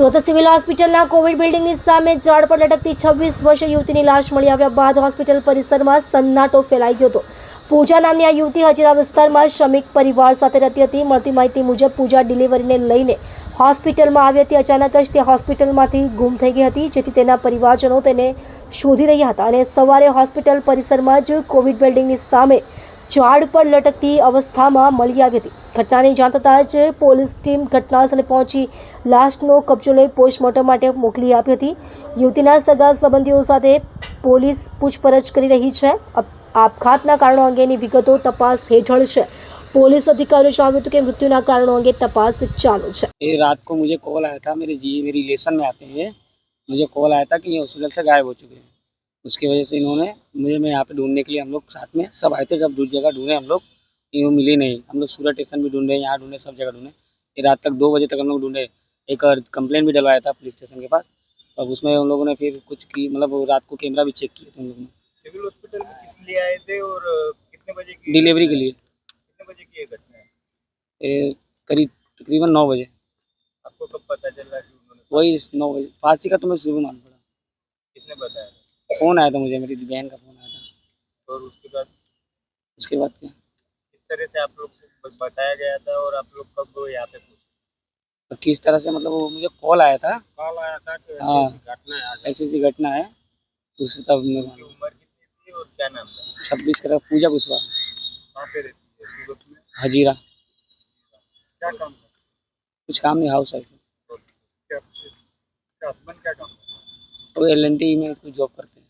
Surat civil હોસ્પિટલના Covid બિલ્ડિંગની સામે ઝાડ પર લટકતી છવ્વીસ વર્ષીય યુવતીની લાશ મળી આવ્યા બાદ હોસ્પિટલ પરિસરમાં સન્નાટો ફેલાઈ ગયો હતો. પૂજા નામની આ યુવતી હજીરા વિસ્તારમાં શ્રમિક પરિવાર સાથે રહેતી હતી. મળતી માહિતી મુજબ પૂજા ડિલિવરીને લઈને હોસ્પિટલમાં આવી હતી. અચાનક જ તે હોસ્પિટલમાંથી ગુમ થઈ ગઈ હતી, જેથી તેના પરિવારજનો તેને શોધી રહ્યા હતા અને સવારે હોસ્પિટલ પરિસરમાં જ કોવિડ બિલ્ડિંગની સામે ઝાડ પર લટકતી અવસ્થામાં મળી આવી હતી ઘટનાની જાણ થતાં જ પોલીસ ટીમ ઘટનાસ્થળે પહોંચી લાશનો કબજો લઈ પોસ્ટમોર્ટમ માટે મોકલી આપી હતી યુવતીના સગા સંબંધીઓ સાથે પોલીસ પૂછપરછ કરી રહી છે અપ- આપઘાતના કારણો અંગેની વિગતો તપાસ હેઠળ છે પોલીસ અધિકારીઓ જણાવ્યું હતું કે મૃત્યુના કારણો અંગે તપાસ ચાલુ છે ये रात को मुझे कॉल आया था मेरे जी मेरी रिलेशन में आते हैं मुझे कॉल आया था कि ये हॉस्पिटल से गायब हो चुके हैं उसकी वजह से इन्होंने मुझे मैं यहाँ पे ढूँढने के लिए हम लोग साथ में सब आए थे जब दूसरी जगह ढूंढे हम लोग ये मिली नहीं। हम लोग सूरत स्टेशन भी ढूंढे यहाँ ढूंढे सब जगह ढूंढे। रात तक दो बजे तक हम लोग ढूंढे। एक कंप्लेंट भी डलवाया था पुलिस स्टेशन के पास। अब उसमें उन लोगों ने फिर कुछ की मतलब रात को कैमरा भी चेक किया था उन लोगों ने। सिविल हॉस्पिटल में किस लिए आए थे और कितने बजे की डिलीवरी के लिए। कितने बजे की घटना करीब तकरीबन नौ बजे। आपको कब पता चल रहा उन्होंने वही नौ बजे फांसी का तो मैं सुबह मान पड़ा। बताया फ़ोन आया था मुझे मेरी बहन का फ़ोन आया था। और उसके बाद? उसके बाद क्या? किस तरह से आप लोग को बताया गया था और आप लोग कब यहाँ पे तो किस तरह से मतलब वो मुझे कॉल आया था। कॉल आया था कि हाँ। ऐसी घटना है ऐसी ऐसी घटना है। उससे तब मैं उम्र कितनी थी और क्या नाम था? छब्बीस का पूजा कुशवाहा में? हजीरा। क्या काम था? कुछ काम नहीं हाउस वाइफ। और हस्बैंड क्या काम था? वो एल एन टी में कुछ जॉब करते हैं।